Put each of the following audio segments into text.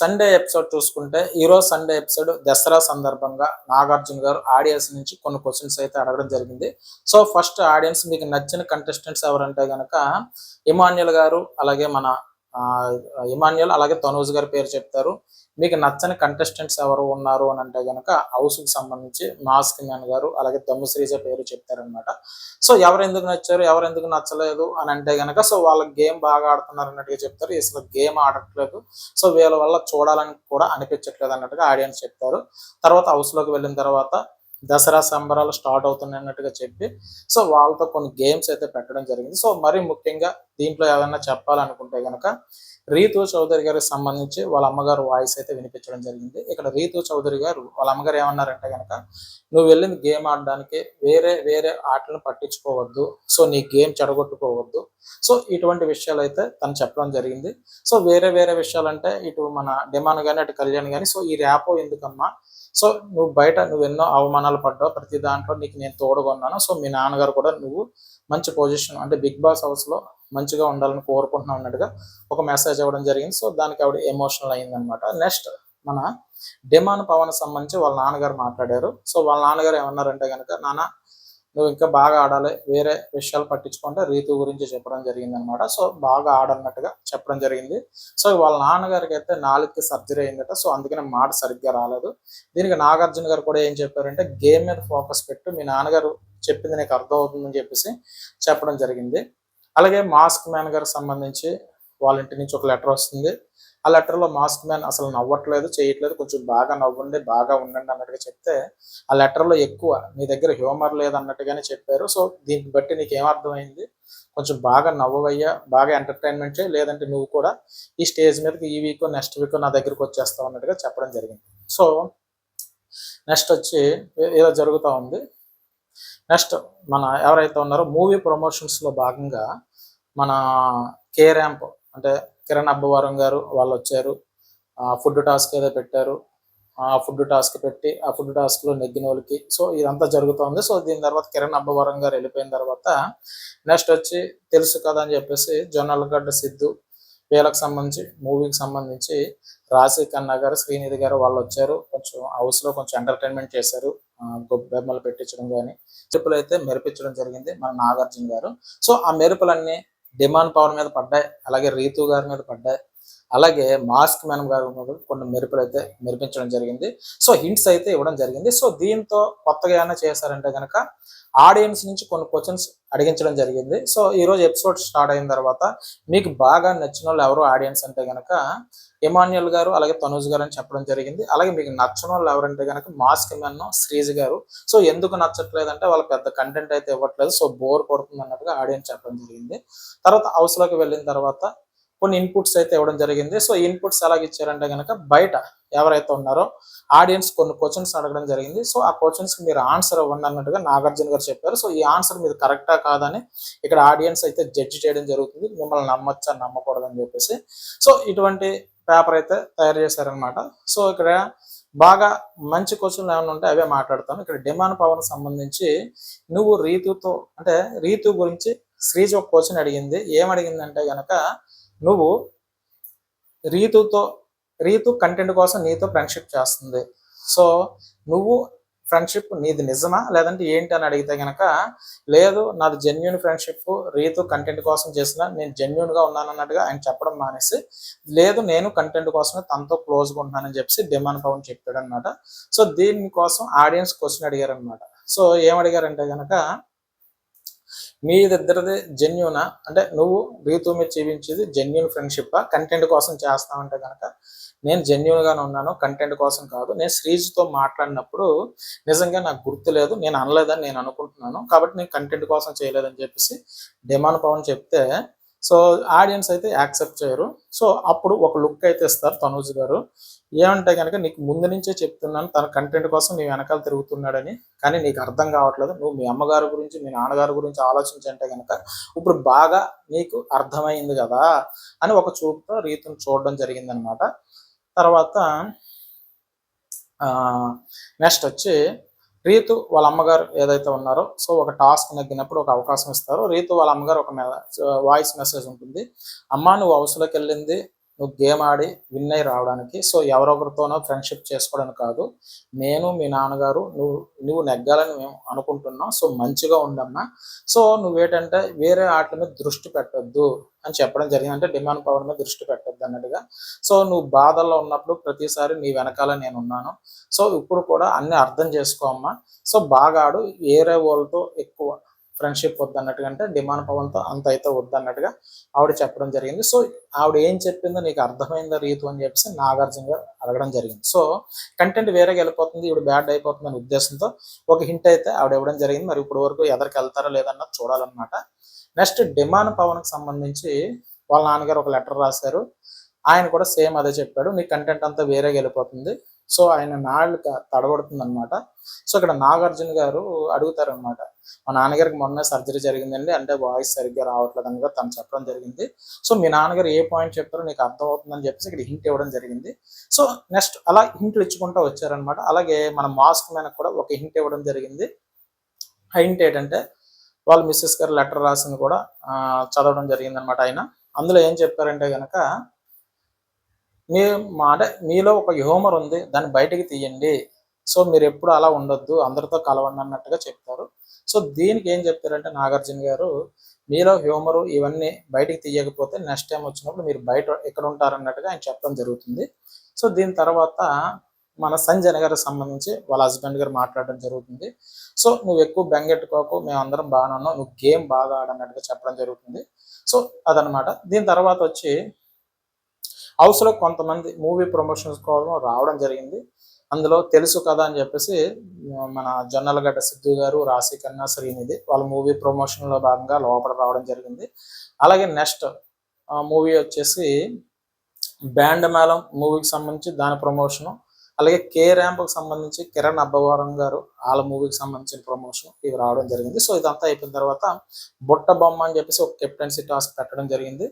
Sunday episode చూసుకుంటే ఈరోజు Sunday episode Dasara సందర్భంగా నాగార్జున గారు ఆడియన్స్ నుంచి కొన్ని క్వశ్చన్స్ అయితే అడగడం జరిగింది. సో ఫస్ట్ ఆడియన్స్ మీకు నచ్చిన కంటెస్టెంట్స్ ఎవరంటే గనక ఇమాన్యుల్ గారు అలాగే మన ఇమాన్యుల్ అలాగే తనూజ్ గారి పేరు చెప్తారు. మీకు నచ్చని కంటెస్టెంట్స్ ఎవరు ఉన్నారు అని అంటే గనక హౌస్కి సంబంధించి మాస్క్ మ్యాన్ గారు అలాగే దమ్ము శ్రీజ పేరు చెప్తారనమాట సో ఎవరు ఎందుకు నచ్చారు ఎవరు ఎందుకు నచ్చలేదు అని అంటే గనక సో వాళ్ళ గేమ్ బాగా ఆడుతున్నారు అన్నట్టుగా చెప్తారు. అసలు గేమ్ ఆడట్లేదు. సో వీళ్ళ వల్ల చూడాలని కూడా అనిపించట్లేదు అన్నట్టుగా ఆడియన్స్ చెప్తారు. తర్వాత హౌస్లోకి లోకి వెళ్ళిన తర్వాత దసరా సంబరాలు స్టార్ట్ అవుతున్నాయి అన్నట్టుగా చెప్పి సో వాళ్ళతో కొన్ని గేమ్స్ అయితే పెట్టడం జరిగింది. సో మరీ ముఖ్యంగా దీంట్లో ఏదైనా చెప్పాలనుకుంటే గనక రీతు చౌదరి గారికి సంబంధించి వాళ్ళ అమ్మగారు వాయిస్ అయితే వినిపించడం జరిగింది. ఇక్కడ రీతు చౌదరి గారు వాళ్ళ అమ్మగారు ఏమన్నారంటే గనక నువ్వు వెళ్ళింది గేమ్ ఆడడానికి వేరే వేరే ఆటలను పట్టించుకోవద్దు. సో నీ గేమ్ చెడగొట్టుకోవద్దు. సో ఇటువంటి విషయాలు అయితే తను చెప్పడం జరిగింది. సో వేరే వేరే విషయాలు అంటే ఇటు మన డిమాండ్ కానీ అటు కళ్యాణ్ కానీ సో ఈ ర్యాపో ఎందుకమ్మా? సో నువ్వు బయట నువ్వు ఎన్నో అవమానాలు పడ్డావు ప్రతి దాంట్లో నీకు నేను తోడుగొన్నాను. సో మీ నాన్నగారు కూడా నువ్వు మంచి పొజిషన్ అంటే బిగ్ బాస్ హౌస్లో మంచిగా ఉండాలని కోరుకుంటున్నావు అన్నట్టుగా ఒక మెసేజ్ ఇవ్వడం జరిగింది. సో దానికి ఆవిడ ఎమోషనల్ అయిందనమాట నెక్స్ట్ మన డిమాండ్ పవన్ సంబంధించి వాళ్ళ నాన్నగారు మాట్లాడారు. సో వాళ్ళ నాన్నగారు ఏమన్నారంటే కనుక నాన్న నువ్వు ఇంకా బాగా ఆడాలి. వేరే విషయాలు పట్టించుకుంటే రీతు గురించి చెప్పడం జరిగింది అనమాట సో బాగా ఆడన్నట్టుగా చెప్పడం జరిగింది. సో వాళ్ళ నాన్నగారికి అయితే నాలుగుకి సర్జరీ అయిందట. సో అందుకనే మాట సరిగ్గా రాలేదు. దీనికి నాగార్జున గారు కూడా ఏం చెప్పారంటే గేమ్ మీద ఫోకస్ పెట్టు. మీ నాన్నగారు చెప్పింది నీకు అర్థం అవుతుందని చెప్పేసి చెప్పడం జరిగింది. అలాగే మాస్క్ మ్యాన్ గారికి సంబంధించి వాళ్ళ ఇంటి నుంచి ఒక లెటర్ వస్తుంది. ఆ లెటర్లో మాస్క్ మ్యాన్ అసలు నవ్వట్లేదు చేయట్లేదు కొంచెం బాగా నవ్వండి బాగా ఉండండి అన్నట్టుగా చెప్తే ఆ లెటర్లో ఎక్కువ మీ దగ్గర హ్యూమర్ లేదు అన్నట్టుగానే చెప్పారు. సో దీన్ని బట్టి నీకు ఏమర్థమైంది కొంచెం బాగా నవ్వవయ్యా బాగా ఎంటర్టైన్మెంట్ చేయి లేదంటే నువ్వు కూడా ఈ స్టేజ్ మీదకి ఈ వీక్ నెక్స్ట్ వీక్ నా దగ్గరికి వచ్చేస్తావు అన్నట్టుగా చెప్పడం జరిగింది. సో నెక్స్ట్ వచ్చి ఏదో జరుగుతూ ఉంది. నెక్స్ట్ మన ఎవరైతే ఉన్నారో మూవీ ప్రమోషన్స్లో భాగంగా మన కే ర్యాంప్ అంటే కిరణ్ అబ్బవరం గారు వాళ్ళు వచ్చారు. ఫుడ్ టాస్క్ ఏదో పెట్టారు. ఆ ఫుడ్ టాస్క్ పెట్టి ఆ ఫుడ్ టాస్క్లో నెగ్గిన వాళ్ళకి. సో ఇదంతా జరుగుతోంది. సో దీని తర్వాత కిరణ్ అబ్బవరం గారు వెళ్ళిపోయిన తర్వాత నెక్స్ట్ వచ్చి తెలుసు కదా అని చెప్పేసి జొన్నలగడ్డ సిద్ధు వీళ్ళకి సంబంధించి మూవీకి సంబంధించి రాశి ఖన్నా గారు శ్రీనిధి గారు వాళ్ళు వచ్చారు. కొంచెం హౌస్లో కొంచెం ఎంటర్టైన్మెంట్ చేశారు. ఆ, గొబ్బెమ్మలు పెట్టించడం కానీ మెరుపులు అయితే మెరిపించడం జరిగింది మన నాగార్జున గారు. సో ఆ మెరుపులన్నీ డిమాండ్ పవర్ మీద పడ్డాయి అలాగే రీతు గారి మీద పడ్డాయి. అలాగే మాస్క్ మ్యాన్ గారు కొన్ని మెరుపులు అయితే మెరిపించడం జరిగింది. సో హింట్స్ అయితే ఇవ్వడం జరిగింది. సో దీంతో కొత్తగా ఏమైనా చేశారంటే కనుక ఆడియన్స్ నుంచి కొన్ని క్వశ్చన్స్ అడిగించడం జరిగింది. సో ఈ రోజు ఎపిసోడ్ స్టార్ట్ అయిన తర్వాత మీకు బాగా నచ్చిన వాళ్ళు ఎవరు ఆడియన్స్ అంటే కనుక ఎమాన్యుల్ గారు అలాగే తనూజ్ గారు అని చెప్పడం జరిగింది. అలాగే మీకు నచ్చిన వాళ్ళు ఎవరంటే కనుక మాస్క్ మెన్ శ్రీజ్ గారు. సో ఎందుకు నచ్చట్లేదు అంటే వాళ్ళ పెద్ద కంటెంట్ అయితే ఇవ్వట్లేదు. సో బోర్ కొడుతుంది అన్నట్టుగా ఆడియన్స్ చెప్పడం జరిగింది. తర్వాత హౌస్లోకి వెళ్ళిన తర్వాత కొన్ని ఇన్పుట్స్ అయితే ఇవ్వడం జరిగింది. సో ఇన్పుట్స్ ఎలాగ ఇచ్చారంటే కనుక బయట ఎవరైతే ఉన్నారో ఆడియన్స్ కొన్ని క్వశ్చన్స్ అడగడం జరిగింది. సో ఆ క్వశ్చన్స్ మీరు ఆన్సర్ ఇవ్వండి అన్నట్టుగా నాగార్జున గారు చెప్పారు. సో ఈ ఆన్సర్ మీరు కరెక్టా కాదని ఇక్కడ ఆడియన్స్ అయితే జడ్జి చేయడం జరుగుతుంది. మిమ్మల్ని నమ్మొచ్చా? నమ్మకూడదని చెప్పేసి. సో ఇటువంటి పేపర్ అయితే తయారు చేశారనమాట సో ఇక్కడ బాగా మంచి క్వశ్చన్లు ఏమైనా ఉంటే అవే మాట్లాడతాను. ఇక్కడ డిమాండ్ పవర్ సంబంధించి నువ్వు రీతుతో అంటే రీతు గురించి శ్రీజ్ ఒక క్వశ్చన్ అడిగింది. ఏం అడిగిందంటే గనక నువ్వు రీతుతో రీతు కంటెంట్ కోసం నీతో ఫ్రెండ్షిప్ చేస్తుంది. సో నువ్వు ఫ్రెండ్షిప్ నీది నిజమా? లేదంటే ఏంటి అని అడిగితే కనుక లేదు నాది జెన్యున్ ఫ్రెండ్షిప్ రీతు కంటెంట్ కోసం చేసిన నేను జెన్యున్గా ఉన్నాను అన్నట్టుగా ఆయన చెప్పడం మానేసి లేదు నేను కంటెంట్ కోసమే తనతో క్లోజ్గా ఉంటానని చెప్పి డిమాండ్ పవన్ చెప్పాడు అనమాట సో దీనికోసం ఆడియన్స్ క్వశ్చన్ అడిగారు అనమాట సో ఏం అడిగారంటే కనుక మీదిద్దరిది జెన్యునా అంటే నువ్వు రీతు మీద చూపించేది జెన్యున్ ఫ్రెండ్షిప్ కంటెంట్ కోసం చేస్తామంటే కనుక నేను జెన్యున్ గానే ఉన్నాను కంటెంట్ కోసం కాదు. నేను శ్రీజ్తో మాట్లాడినప్పుడు నిజంగా నాకు గుర్తు లేదు నేను అనలేదని నేను అనుకుంటున్నాను. కాబట్టి నేను కంటెంట్ కోసం చేయలేదని చెప్పేసి డిమాండ్ పవన్ చెప్తే సో ఆడియన్స్ అయితే యాక్సెప్ట్ చేయరు. సో అప్పుడు ఒక లుక్ అయితే ఇస్తారు తనూజ్ గారు. ఏమంటే కనుక నీకు ముందు నుంచే చెప్తున్నాను తన కంటెంట్ కోసం నీ వెనకాల తిరుగుతున్నాడని కానీ నీకు అర్థం కావట్లేదు. నువ్వు మీ అమ్మగారి గురించి మీ నాన్నగారి గురించి ఆలోచించంటే కనుక ఇప్పుడు బాగా నీకు అర్థమైంది కదా అని ఒక చూపుతో రీతిని చూడడం జరిగిందనమాట. తర్వాత నెక్స్ట్ వచ్చి రీతు వాళ్ళ అమ్మగారు ఏదైతే ఉన్నారో సో ఒక టాస్క్ నెగ్గినప్పుడు ఒక అవకాశం ఇస్తారు. రీతు వాళ్ళ అమ్మగారు ఒక వాయిస్ మెసేజ్ ఉంటుంది. అమ్మ నువ్వు హౌస్లోకి వెళ్ళింది నువ్వు గేమ్ ఆడి విన్ అయి రావడానికి. సో ఎవరొకరితోనో ఫ్రెండ్షిప్ చేసుకోవడానికి కాదు. నేను మీ నాన్నగారు నువ్వు నువ్వు నెగ్గాలని మేము అనుకుంటున్నాం. సో మంచిగా ఉండమ్మా సో నువ్వేటంటే వేరే ఆటల మీద దృష్టి పెట్టొద్దు అని చెప్పడం జరిగింది. అంటే డిమాండ్ పవర్ మీద దృష్టి పెట్టద్దు అన్నట్టుగా. సో నువ్వు బాధల్లో ఉన్నప్పుడు ప్రతిసారి నీ వెనకాల నేను ఉన్నాను సో ఇప్పుడు కూడా అన్ని అర్థం చేసుకో అమ్మా. సో బాగా ఆడు. వేరే వాళ్ళతో ఎక్కువ ఫ్రెండ్షిప్ వద్దన్నట్టుగా అంటే డిమాండ్ పవన్తో అంత అయితే వద్దన్నట్టుగా ఆవిడ చెప్పడం జరిగింది. సో ఆవిడ ఏం చెప్పిందో నీకు అర్థమైందా రీతు అని చెప్పేసి నాగార్జున గారు అడగడం జరిగింది. సో కంటెంట్ వేరేగా వెళ్ళిపోతుంది ఇప్పుడు బ్యాడ్ అయిపోతుంది అనే ఉద్దేశంతో ఒక హింట్ అయితే ఆవిడ ఇవ్వడం జరిగింది. మరి ఇప్పుడు వరకు ఎదరికి వెళ్తారో లేదన్నది చూడాలన్నమాట. నెక్స్ట్ డిమాండ్ పవన్కి సంబంధించి వాళ్ళ నాన్నగారు ఒక లెటర్ రాశారు. ఆయన కూడా సేమ్ అదే చెప్పాడు. నీ కంటెంట్ అంతా వేరేగా వెళ్ళిపోతుంది. సో ఆయన నాళ్ళు తడబడుతుంది అనమాట సో ఇక్కడ నాగార్జున గారు అడుగుతారనమాట మా నాన్నగారికి మొన్న సర్జరీ జరిగిందండి. అంటే వాయిస్ సరిగ్గా రావట్లేదు అని తను చెప్పడం జరిగింది. సో మీ నాన్నగారు ఏ పాయింట్ చెప్తారో నీకు అర్థం అవుతుందని చెప్పేసి ఇక్కడ హింట్ ఇవ్వడం జరిగింది. సో నెక్స్ట్ అలా హింట్లు ఇచ్చుకుంటూ వచ్చారనమాట అలాగే మన మాస్క్ మీద కూడా ఒక హింట్ ఇవ్వడం జరిగింది. ఆ హింట్ ఏంటంటే వాళ్ళ మిస్సెస్ గారు లెటర్ రాసింది కూడా చదవడం జరిగింది అనమాట ఆయన. అందులో ఏం చెప్పారంటే కనుక మీ మాట మీలో ఒక హ్యూమర్ ఉంది దాన్ని బయటకి తీయండి. సో మీరు ఎప్పుడు అలా ఉండొద్దు అందరితో కలవండి అన్నట్టుగా చెప్తారు. సో దీనికి ఏం చెప్తారంటే నాగార్జున గారు మీలో హ్యూమరు ఇవన్నీ బయటికి తీయకపోతే నెక్స్ట్ టైం వచ్చినప్పుడు మీరు బయట ఎక్కడ ఉంటారన్నట్టుగా ఆయన చెప్పడం జరుగుతుంది. సో దీని తర్వాత మన సంజన గారికి సంబంధించి వాళ్ళ హస్బెండ్ గారు మాట్లాడడం జరుగుతుంది. సో నువ్వు ఎక్కువ బెంగెట్టుకోకు మేము అందరం బాగానే ఉన్నాం నువ్వు గేమ్ బాగా ఆడన్నట్టుగా చెప్పడం జరుగుతుంది. సో అదనమాట దీని తర్వాత వచ్చి హౌస్లో కొంతమంది మూవీ ప్రమోషన్స్ కోసం రావడం జరిగింది. అందులో తెలుసు కదా అని చెప్పేసి మన జొన్నలగడ్డ సిద్ధు గారు రాశి కన్నా శ్రీనిధి వాళ్ళ మూవీ ప్రమోషన్లో భాగంగా లోపల రావడం జరిగింది. అలాగే నెక్స్ట్ మూవీ వచ్చేసి బ్యాండ్ మేళం మూవీకి సంబంధించి దాని ప్రమోషను అలాగే కే ర్యాంప్కి సంబంధించి కిరణ్ అబ్బవరం గారు వాళ్ళ మూవీకి సంబంధించిన ప్రమోషన్ ఇవి రావడం జరిగింది. సో ఇదంతా అయిపోయిన తర్వాత బుట్ట బొమ్మ అని చెప్పేసి ఒక కెప్టెన్సీ టాస్క్ పెట్టడం జరిగింది.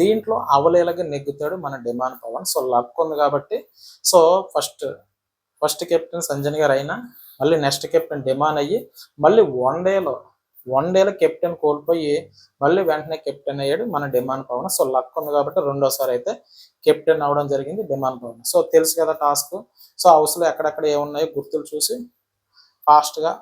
దీంట్లో అవలేలగా నెగ్గుతాడు మన డిమాండ్ పవన్. సో లక్ ఉంది కాబట్టి so first first captain Sanjan గారు అయినా మళ్ళీ నెక్స్ట్ కెప్టెన్ డిమాండ్ అయ్యి మళ్ళీ వన్ డేలో వన్ డేలో కెప్టెన్ కోల్పోయి మళ్ళీ వెంటనే కెప్టెన్ అయ్యాడు. మన డిమాండ్ పవన్ సో లక్ ఉంది కాబట్టి రెండోసారి అయితే కెప్టెన్ అవడం జరిగింది డిమాండ్ పవన్. సో తెలుసు కదా టాస్క్. సో హౌస్లో ఎక్కడెక్కడ ఏమున్నాయో గుర్తులు చూసి ఫాస్ట్గా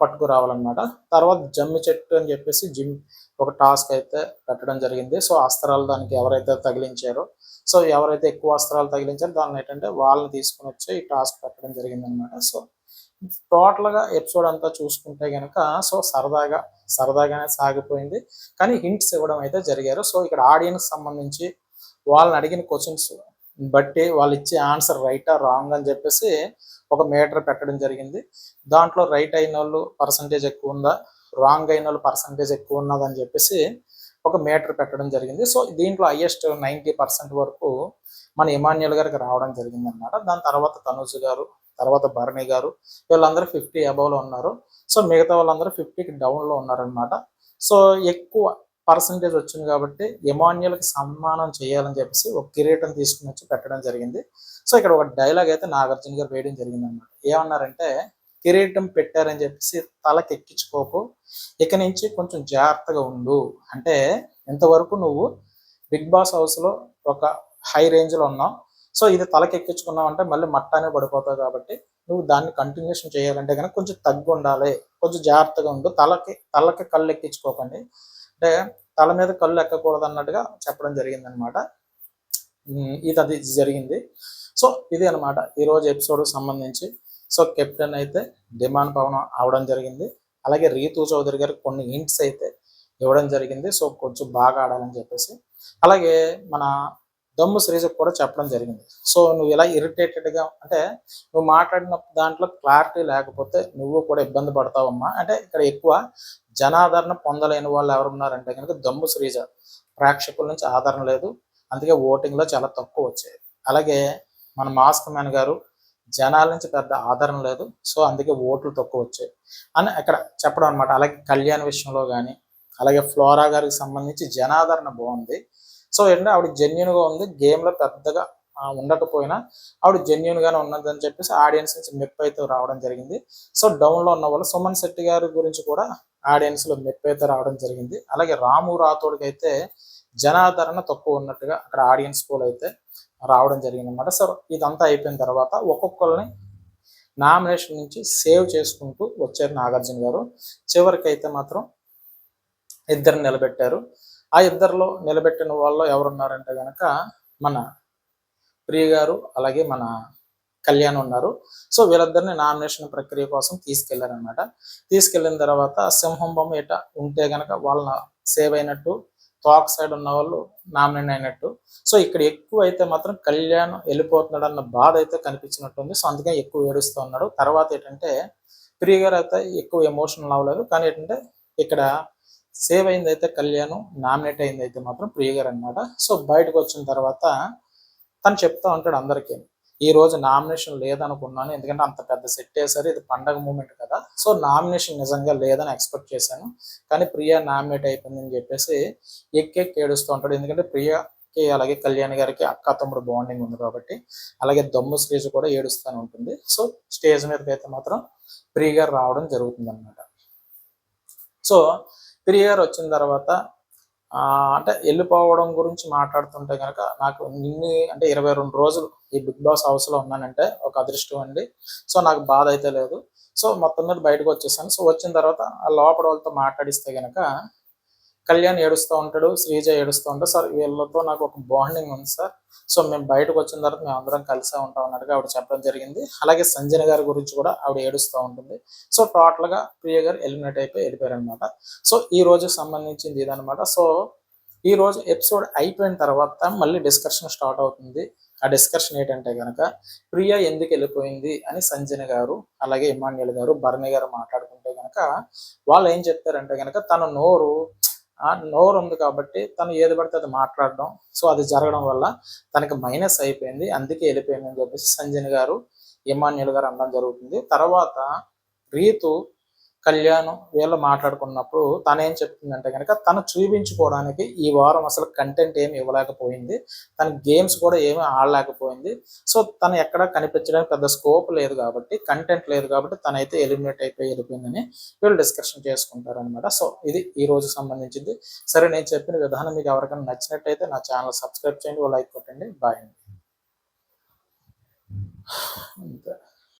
పట్టుకురావాలన్నమాట. తర్వాత జమ్మి చెట్టు అని చెప్పేసి జిమ్ ఒక టాస్క్ అయితే పెట్టడం జరిగింది. సో అస్త్రాలు దానికి ఎవరైతే తగిలించారో సో ఎవరైతే ఎక్కువ అస్త్రాలు తగిలించారో దాన్ని ఏంటంటే వాళ్ళని తీసుకుని వచ్చి ఈ టాస్క్ పెట్టడం జరిగింది అనమాట సో టోటల్గా ఎపిసోడ్ అంతా చూసుకుంటే కనుక సో సరదాగా సరదాగానే సాగిపోయింది. కానీ హింట్స్ ఇవ్వడం అయితే జరిగారు. సో ఇక్కడ ఆడియన్స్ సంబంధించి వాళ్ళని అడిగిన క్వశ్చన్స్ బట్టి వాళ్ళు ఇచ్చే ఆన్సర్ రైటా రాంగ్ అని చెప్పేసి ఒక మీటర్ పెట్టడం జరిగింది. దాంట్లో రైట్ అయిన వాళ్ళు పర్సంటేజ్ ఎక్కువ ఉందా రాంగ్ అయిన వాళ్ళు పర్సంటేజ్ ఎక్కువ ఉన్నదని చెప్పేసి ఒక మీటర్ పెట్టడం జరిగింది. సో దీంట్లో హైయెస్ట్ నైంటీ పర్సెంట్ వరకు మన ఇమాన్యుల్ గారికి రావడం జరిగింది అనమాట దాని తర్వాత తనుజ్ గారు తర్వాత భరణి గారు వీళ్ళందరూ ఫిఫ్టీ అబవ్లో ఉన్నారు. సో మిగతా వాళ్ళందరూ ఫిఫ్టీకి డౌన్లో ఉన్నారనమాట సో ఎక్కువ పర్సంటేజ్ వచ్చింది కాబట్టి ఎమాన్యుల్కి సన్మానం చేయాలని చెప్పేసి ఒక కిరీటం తీసుకుని వచ్చి పెట్టడం జరిగింది. సో ఇక్కడ ఒక డైలాగ్ అయితే నాగార్జున గారు వేయడం జరిగింది అనమాట ఏమన్నారంటే కిరీటం పెట్టారని చెప్పేసి తలకి ఎక్కించుకోకు ఇక నుంచి కొంచెం జాగ్రత్తగా ఉండు. అంటే ఇంతవరకు నువ్వు బిగ్ బాస్ హౌస్లో ఒక హై రేంజ్లో ఉన్నావు. సో ఇది తలకి ఎక్కించుకున్నావు అంటే మళ్ళీ మట్టానే పడిపోతావు కాబట్టి నువ్వు దాన్ని కంటిన్యూషన్ చేయాలంటే కనుక కొంచెం తగ్గు ఉండాలి కొంచెం జాగ్రత్తగా ఉండు. తలకి తలకి కళ్ళు ఎక్కించుకోకండి. అంటే తల మీద కళ్ళు ఎక్కకూడదు అన్నట్టుగా చెప్పడం జరిగింది అనమాట ఇది అది జరిగింది. సో ఇది అనమాట ఈరోజు ఎపిసోడ్ సంబంధించి. సో కెప్టెన్ అయితే డిమాండ్ పవన్ అవడం జరిగింది. అలాగే రీతు చౌదరి గారికి కొన్ని హింట్స్ అయితే ఇవ్వడం జరిగింది. సో కొంచెం బాగా ఆడాలని చెప్పేసి. అలాగే మన దమ్ము శ్రీజకు కూడా చెప్పడం జరిగింది. సో నువ్వు ఇలా ఇరిటేటెడ్గా అంటే నువ్వు మాట్లాడిన దాంట్లో క్లారిటీ లేకపోతే నువ్వు కూడా ఇబ్బంది పడతావమ్మా. అంటే ఇక్కడ ఎక్కువ జనాదరణ పొందలేని వాళ్ళు ఎవరు ఉన్నారంటే కనుక దమ్ము శ్రీజ ప్రేక్షకుల నుంచి ఆదరణ లేదు. అందుకే ఓటింగ్లో చాలా తక్కువ వచ్చాయి. అలాగే మన మాస్క్ మ్యాన్ గారు జనాల నుంచి పెద్ద ఆదరణ లేదు. సో అందుకే ఓట్లు తక్కువ వచ్చాయి. అని అక్కడ చెప్పడం అనమాట అలాగే కళ్యాణ్ విషయంలో కానీ అలాగే ఫ్లోరా గారికి సంబంధించి జనాదరణ బాగుంది. సో ఏంటంటే ఆవిడ జెన్యున్గా ఉంది గేమ్లో పెద్దగా ఉండకపోయినా ఆవిడ జెన్యున్గానే ఉన్నదని చెప్పేసి ఆడియన్స్ నుంచి మెప్ అయితే రావడం జరిగింది. సో డౌన్లో ఉన్న వాళ్ళు సుమన్ శెట్టి గారి గురించి కూడా ఆడియన్స్లో మెప్ అయితే రావడం జరిగింది. అలాగే రాము రాథోడ్కి అయితే జనాదరణ తక్కువ ఉన్నట్టుగా అక్కడ ఆడియన్స్ పోల్ అయితే రావడం జరిగింది అనమాట సో ఇదంతా అయిపోయిన తర్వాత ఒక్కొక్కరిని నామినేషన్ నుంచి సేవ్ చేసుకుంటూ వచ్చారు నాగార్జున గారు. చివరికి అయితే మాత్రం ఇద్దరు నిలబెట్టారు. ఆ ఇద్దరిలో నిలబెట్టిన వాళ్ళు ఎవరున్నారంటే కనుక మన ప్రియ గారు అలాగే మన కళ్యాణ్ ఉన్నారు. సో వీళ్ళిద్దరిని నామినేషన్ ప్రక్రియ కోసం తీసుకెళ్ళారనమాట తీసుకెళ్ళిన తర్వాత సింహం బొమ్మ ఇట ఉంటే గనక వాళ్ళ సేవ్ అయినట్టు టాక్ సైడ్ ఉన్న వాళ్ళు నామినేట్ అయినట్టు. సో ఇక్కడ ఎక్కువ అయితే మాత్రం కళ్యాణ్ వెళ్ళిపోతున్నాడు అన్న బాధ అయితే కనిపించినట్టుంది. సో అందుకని ఎక్కువ ఏడుస్తూ ఉన్నాడు. తర్వాత ఏంటంటే ప్రియ గారు అయితే ఎక్కువ ఎమోషనల్ అవ్వలేదు. కానీ ఏంటంటే ఇక్కడ సేవ్ అయింది అయితే కళ్యాణ్ నామినేట్ అయింది అయితే మాత్రం ప్రియ గారు అనమాట సో బయటకు వచ్చిన తర్వాత తను చెప్తా ఉంటాడు అందరికీ. ఈ రోజు నామినేషన్ లేదనుకున్నాను ఎందుకంటే అంత పెద్ద సెట్ వేసారు ఇది పండగ మూమెంట్ కదా. సో నామినేషన్ నిజంగా లేదని ఎక్స్పెక్ట్ చేశాను. కానీ ప్రియా నామినేట్ అయిపోయిందని చెప్పేసి ఎక్కెక్కి ఏడుస్తూ ఉంటాడు. ఎందుకంటే ప్రియాకి అలాగే కళ్యాణ్ గారికి అక్క తమ్ముడు బాండింగ్ ఉంది కాబట్టి అలాగే దమ్ము స్టేజ్ కూడా ఏడుస్తూనే ఉంటుంది. సో స్టేజ్ మీదకి అయితే మాత్రం ప్రియ గారు రావడం జరుగుతుంది అనమాట సో ప్రియ గారు వచ్చిన తర్వాత అంటే వెళ్ళిపోవడం గురించి మాట్లాడుతుంటే కనుక నాకు ఇన్ని అంటే ఇరవై రెండు రోజులు ఈ బిగ్ బాస్ హౌస్లో ఉన్నానంటే ఒక అదృష్టం అండి. సో నాకు బాధ అయితే లేదు. సో మొత్తం మీద బయటకు వచ్చేసాను. సో వచ్చిన తర్వాత ఆ లోపల వాళ్ళతో మాట్లాడిస్తే కనుక కళ్యాణ్ ఏడుస్తూ ఉంటాడు శ్రీజ ఏడుస్తూ ఉంటాడు. సార్ వీళ్ళతో నాకు ఒక బాండింగ్ ఉంది సార్. సో మేము బయటకు వచ్చిన తర్వాత మేము అందరం కలిసే ఉంటాం అన్నట్టుగా ఆవిడ చెప్పడం జరిగింది. అలాగే సంజన గారి గురించి కూడా ఆవిడ ఏడుస్తూ ఉంటుంది. సో టోటల్గా ప్రియ గారు ఎలిమినేట్ అయిపోయి వెళ్ళిపోయారనమాట సో ఈ రోజు సంబంధించింది ఇదనమాట సో ఈ రోజు ఎపిసోడ్ అయిపోయిన తర్వాత మళ్ళీ డిస్కషన్ స్టార్ట్ అవుతుంది. ఆ డిస్కషన్ ఏంటంటే కనుక ప్రియ ఎందుకు వెళ్ళిపోయింది అని సంజన గారు అలాగే ఇమాన్యుల్ గారు భరణి గారు మాట్లాడుకుంటే కనుక వాళ్ళు ఏం చెప్తారంటే కనుక తన నోరు నోరు ఉంది కాబట్టి తను ఏది పడితే అది మాట్లాడడం. సో అది జరగడం వల్ల తనకి మైనస్ అయిపోయింది. అందుకే వెళ్ళిపోయింది అని చెప్పేసి సంజయ్ గారు ఇమాన్యుల్ గారు అనడం జరుగుతుంది. తర్వాత రీతు కళ్యాణం వీళ్ళు మాట్లాడుకున్నప్పుడు తను ఏం చెప్తుందంటే కనుక తను చూపించుకోవడానికి ఈ వారం అసలు కంటెంట్ ఏమి ఇవ్వలేకపోయింది. తన గేమ్స్ కూడా ఏమీ ఆడలేకపోయింది. సో తను ఎక్కడ కనిపించడానికి పెద్ద స్కోప్ లేదు కాబట్టి కంటెంట్ లేదు కాబట్టి తనైతే ఎలిమినేట్ అయిపోయి వెళ్ళిపోయిందని వీళ్ళు డిస్కషన్ చేసుకుంటారు అనమాట సో ఇది ఈ రోజు సంబంధించింది. సరే నేను చెప్పిన విధానం మీకు ఎవరికైనా నచ్చినట్టయితే నా ఛానల్ సబ్స్క్రైబ్ చేయండి లైక్ కొట్టండి. బాయ్ అండి. అంతే.